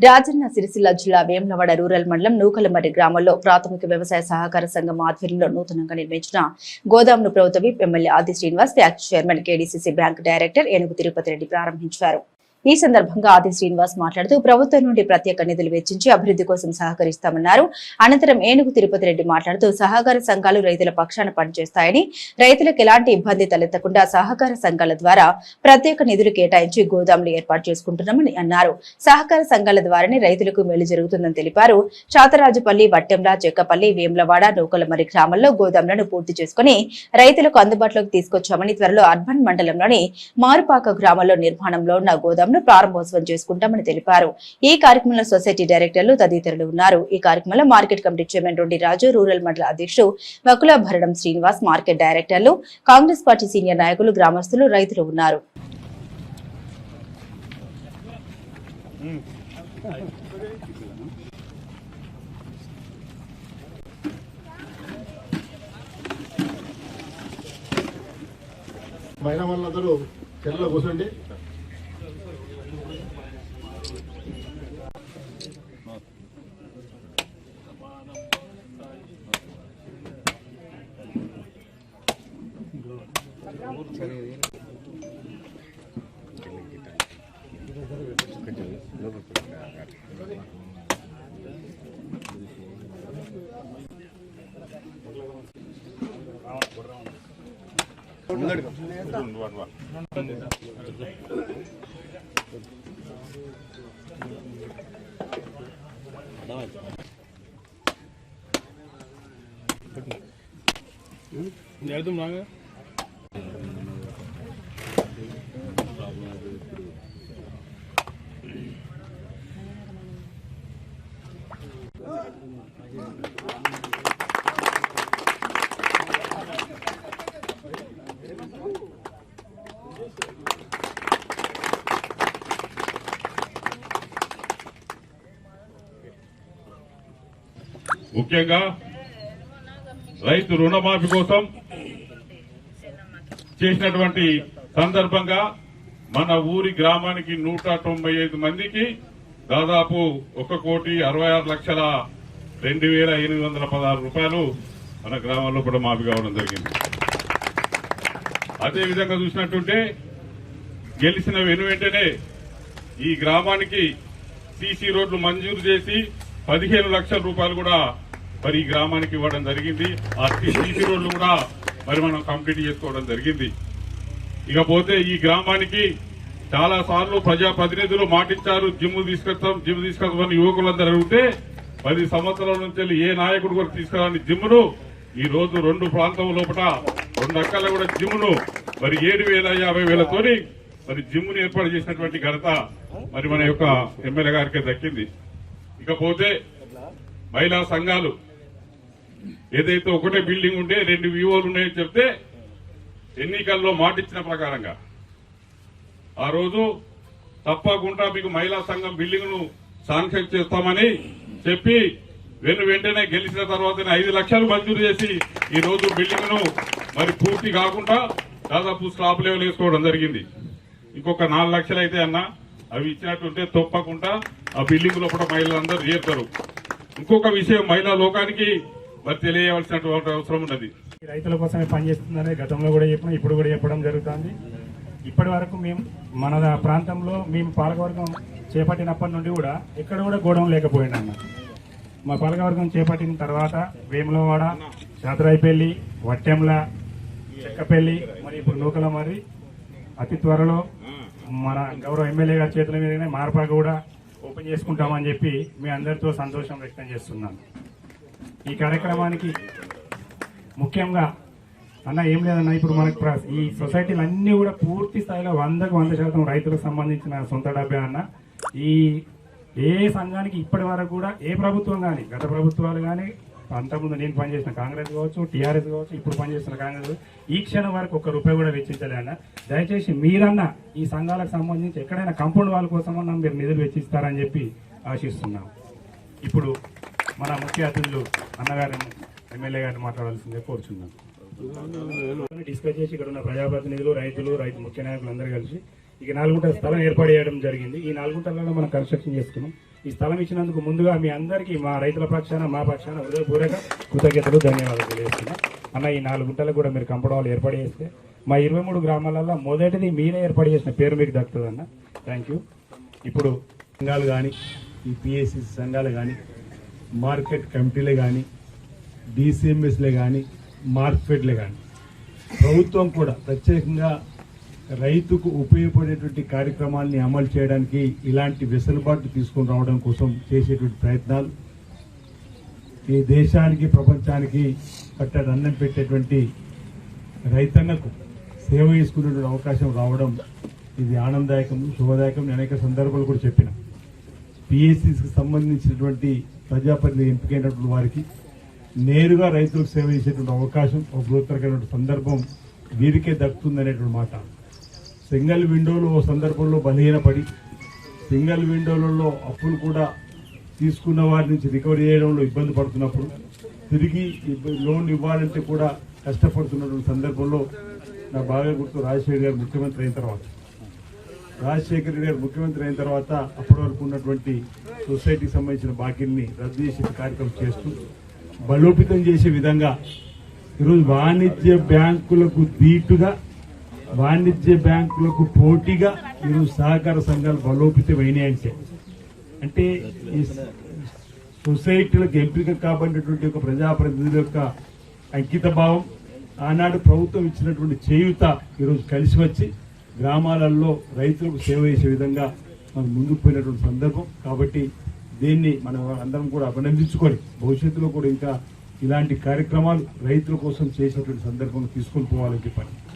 రాజన్న సిరిసిల్ల జిల్లా వేములవాడ రూరల్ మండలం నూకలమర్రి గ్రామంలో ప్రాథమిక వ్యవసాయ సహకార సంఘం ఆధ్వర్యంలో నూతనంగా నిర్మించిన గోదామును ప్రభుత్వ whip MLA Adi Srinivas tax chairman KDCC bank director Enugu Tirupathi Reddy ప్రారంభించారు. ఈ సందర్భంగా ఆది శ్రీనివాస్ మాట్లాడుతూ ప్రభుత్వం నుండి ప్రత్యేక నిధులు వెచ్చించి అభివృద్ధి కోసం సహకరిస్తామన్నారు. అనంతరం ఏనుగు తిరుపతి రెడ్డి మాట్లాడుతూ సహకార సంఘాలు రైతుల పక్షాన పనిచేస్తాయని రైతులకు ఎలాంటి ఇబ్బంది తలెత్తకుండా సహకార సంఘాల ద్వారా ప్రత్యేక నిధులు కేటాయించి గోదాములు ఏర్పాటు చేసుకుంటున్నామని అన్నారు. సహకార సంఘాల ద్వారానే రైతులకు మేలు జరుగుతుందని తెలిపారు. చాతరాజుపల్లి వట్టెంల చెక్కపల్లి వేములవాడ నూకలమరి గ్రామంలో గోదాములను పూర్తి చేసుకుని రైతులకు అందుబాటులోకి తీసుకొచ్చామని త్వరలో అర్బన్ మండలంలోని మారుపాక గ్రామంలో నిర్మాణంలో ఉన్న గోదాం గోదామును ప్రారంభోత్సవం చేసుకుంటామని తెలిపారు. ఈ కార్యక్రమంలో సొసైటీ డైరెక్టర్లు తదితరులు ఉన్నారు. ఈ కార్యక్రమంలో market committee chairman Rondi Raju rural మండల అధ్యక్షుడు వకుల భరణం శ్రీనివాస్ మార్కెట్ డైరెక్టర్లు కాంగ్రెస్ పార్టీ సీనియర్ నాయకులు గ్రామస్తులు రైతులు ఉన్నారు. మహిళా వాళ్ళందరూ చెల్లెలో కూర్చోండి. இந்த இடத்துல நாங்கள் ముఖ్యంగా రైతు రుణమాఫీ కోసం చేసినటువంటి సందర్భంగా మన ఊరి గ్రామానికి నూట తొంభై ఐదు మందికి దాదాపు ఒక కోటి అరవై ఆరు లక్షల రెండు వేల ఎనిమిది వందల పదహారు రూపాయలు మన గ్రామంలో కూడా మాఫీ కావడం జరిగింది. అదేవిధంగా చూసినట్టుంటే గెలిచిన వెను వెంటనే ఈ గ్రామానికి సీసీ రోడ్లు మంజూరు చేసి పదిహేను లక్షల రూపాయలు కూడా మరి ఈ గ్రామానికి ఇవ్వడం జరిగింది. ఆ సీసీ రోడ్లు కూడా మరి మనం కంప్లీట్ చేసుకోవడం జరిగింది. ఇకపోతే ఈ గ్రామానికి చాలా సార్లు ప్రజాప్రతినిధులు మాటించారు జిమ్ తీసుకొస్తాం జిమ్ తీసుకొస్తామని యువకులందరూ అడిగితే పది సంవత్సరాల నుంచి వెళ్ళి ఏ నాయకుడు కూడా తీసుకురాని జిమ్ను ఈ రోజు రెండు ప్రాంతం లోపల రెండు అక్కల కూడా జిమ్ను మరి ఏడు వేల యాభై వేలతోని మరి జిమ్ను ఏర్పాటు చేసినటువంటి ఘనత మరి మన యొక్క ఎమ్మెల్యే గారికి దక్కింది. ఇకపోతే మహిళా సంఘాలు ఏదైతే ఒకటే బిల్డింగ్ ఉంటే రెండు వివోలు ఉన్నాయని చెప్తే ఎన్నికల్లో మాటిచ్చిన ప్రకారంగా. ఆ రోజు తప్పకుండా మీకు మహిళా సంఘం బిల్డింగ్ను శాంక్షన్ చేస్తామని చెప్పి వెను వెంటనే గెలిచిన తర్వాత ఐదు లక్షలు మంజూరు చేసి ఈ రోజు బిల్డింగ్ను మరి పూర్తి కాకుండా దాదాపు స్లాబ్ లెవెల్ వేసుకోవడం జరిగింది. ఇంకొక నాలుగు లక్షలు అయితే అన్న అవి ఇచ్చినట్టుంటే తప్పకుండా ఆ బిల్డింగ్ లోపల మహిళలందరూ చేరుతారు. ఇంకొక విషయం మహిళా లోకానికి మరి తెలియవలసినటువంటి అవసరం ఉన్నది. రైతుల కోసమే పనిచేస్తుందని గతంలో కూడా చెప్పడం ఇప్పుడు కూడా చెప్పడం జరుగుతుంది. ఇప్పటి వరకు మేము మన ప్రాంతంలో మేము పాలకవర్గం చేపట్టినప్పటి నుండి కూడా ఎక్కడ కూడా గోడౌన్ లేకపోయిందన్న మా పాలకవర్గం చేపట్టిన తర్వాత వేములవాడ చాతరాయిపల్లి వట్టెంల చెక్కపల్లి మరి ఇప్పుడు నూకల మరి అతి త్వరలో మన గౌరవ ఎమ్మెల్యే గారి చేతుల మీదనే మార్పాక కూడా ఓపెన్ చేసుకుంటామని చెప్పి మీ అందరితో సంతోషం వ్యక్తం చేస్తున్నాను. ఈ కార్యక్రమానికి ముఖ్యంగా అన్న ఏం లేదన్న ఇప్పుడు మనకు ఈ సొసైటీలు అన్నీ కూడా పూర్తి స్థాయిలో వందకు వంద శాతం రైతులకు సంబంధించిన సొంత డబ్బే అన్న. ఈ ఏ సంఘానికి ఇప్పటి వరకు కూడా ఏ ప్రభుత్వం కానీ గత ప్రభుత్వాలు కానీ అంతకుముందు నేను పనిచేసిన కాంగ్రెస్ కావచ్చు టీఆర్ఎస్ కావచ్చు ఇప్పుడు పనిచేస్తున్న కాంగ్రెస్ ఈ క్షణం వరకు ఒక్క రూపాయి కూడా వెచ్చించలే అన్న. దయచేసి మీరన్న ఈ సంఘాలకు సంబంధించి ఎక్కడైనా కంపౌండ్ వాళ్ళ కోసమన్నా మీరు నిధులు వెచ్చిస్తారని చెప్పి ఆశిస్తున్నాం. ఇప్పుడు మన ముఖ్య అతిథులు అన్నగారు ఎమ్మెల్యే గారిని మాట్లాడాల్సిందే కోరుచున్నాం. డిస్కస్ చేసి ఇక్కడ ఉన్న ప్రజాప్రతినిధులు రైతులు రైతు ముఖ్య నాయకులు అందరూ కలిసి ఇక నాలుగుంట స్థలం ఏర్పాటు చేయడం జరిగింది. ఈ నాలుగుంటలలో మనం కన్స్ట్రక్షన్ చేసుకున్నాం. ఈ స్థలం ఇచ్చినందుకు ముందుగా మీ అందరికీ మా రైతుల పక్షాన మా పక్షాన హృదయపూర్వక కృతజ్ఞతలు ధన్యవాదాలు తెలియజేస్తున్నా. అన్న ఈ నాలుగు గుంటలు కూడా మీరు కంపడవాళ్ళు ఏర్పాటు చేస్తే మా ఇరవై మూడు గ్రామాలలో మొదటిది మీరే ఏర్పాటు చేసిన పేరు మీకు దక్కుతుంది అన్న థ్యాంక్ యూ ఇప్పుడు సంఘాలు కానీ ఈ పిఎస్సి సంఘాలు కానీ మార్కెట్ కమిటీలే కానీ డిసిఎంఎస్లే కానీ మార్కెట్లే కానీ ప్రభుత్వం కూడా ప్రత్యేకంగా రైతుకు ఉపయోగపడేటువంటి కార్యక్రమాల్ని అమలు చేయడానికి ఇలాంటి వెసులుబాటు తీసుకుని రావడం కోసం చేసేటువంటి ప్రయత్నాలు. ఈ దేశానికి ప్రపంచానికి కట్టడి అన్నం పెట్టేటువంటి రైతన్నకు సేవ చేసుకునేటువంటి అవకాశం రావడం ఇది ఆనందదాయకం శుభదాయకం. నేను అనేక సందర్భాలు కూడా చెప్పిన. పిఎస్సికి సంబంధించినటువంటి ప్రజాప్రతినిధి ఎంపికైనటువంటి వారికి నేరుగా రైతులకు సేవ చేసేటువంటి అవకాశం ఒక బృహత్తరకమైనటువంటి సందర్భం వీరికే దక్కుతుందనేటువంటి మాట. సింగిల్ విండోలు ఓ సందర్భంలో బలహీనపడి సింగిల్ విండోలలో అప్పులు కూడా తీసుకున్న వారి నుంచి రికవరీ చేయడంలో ఇబ్బంది పడుతున్నప్పుడు తిరిగి లోన్ ఇవ్వాలంటే కూడా కష్టపడుతున్నటువంటి సందర్భంలో నా బాగా గుర్తు రాజశేఖర్ గారు ముఖ్యమంత్రి అయిన తర్వాత. రాజశేఖర్ గారు ముఖ్యమంత్రి అయిన తర్వాత అప్పటి వరకు ఉన్నటువంటి సొసైటీకి సంబంధించిన బాకీల్ని రద్దు చేసే కార్యక్రమం చేస్తూ బలోపేతం చేసే విధంగా ఈరోజు వాణిజ్య బ్యాంకులకు దీటుగా వాణిజ్య బ్యాంకులకు పోటీగా ఈరోజు సహకార సంఘాలు బలోపేతమైనాయంటే అంటే. ఈ సొసైటీలకు ఎంపిక కాబడినటువంటి ఒక ప్రజాప్రతినిధుల యొక్క అంకిత భావం ఆనాడు ప్రభుత్వం ఇచ్చినటువంటి చేయుత ఈరోజు కలిసి వచ్చి గ్రామాలలో రైతులకు సేవ చేసే విధంగా మనం ముందుకు పోయినటువంటి సందర్భం. కాబట్టి దీన్ని మనం అందరం కూడా అభినందించుకొని భవిష్యత్తులో కూడా ఇంకా ఇలాంటి కార్యక్రమాలు రైతుల కోసం చేసేటువంటి సందర్భం తీసుకొని పోవాలని చెప్పాను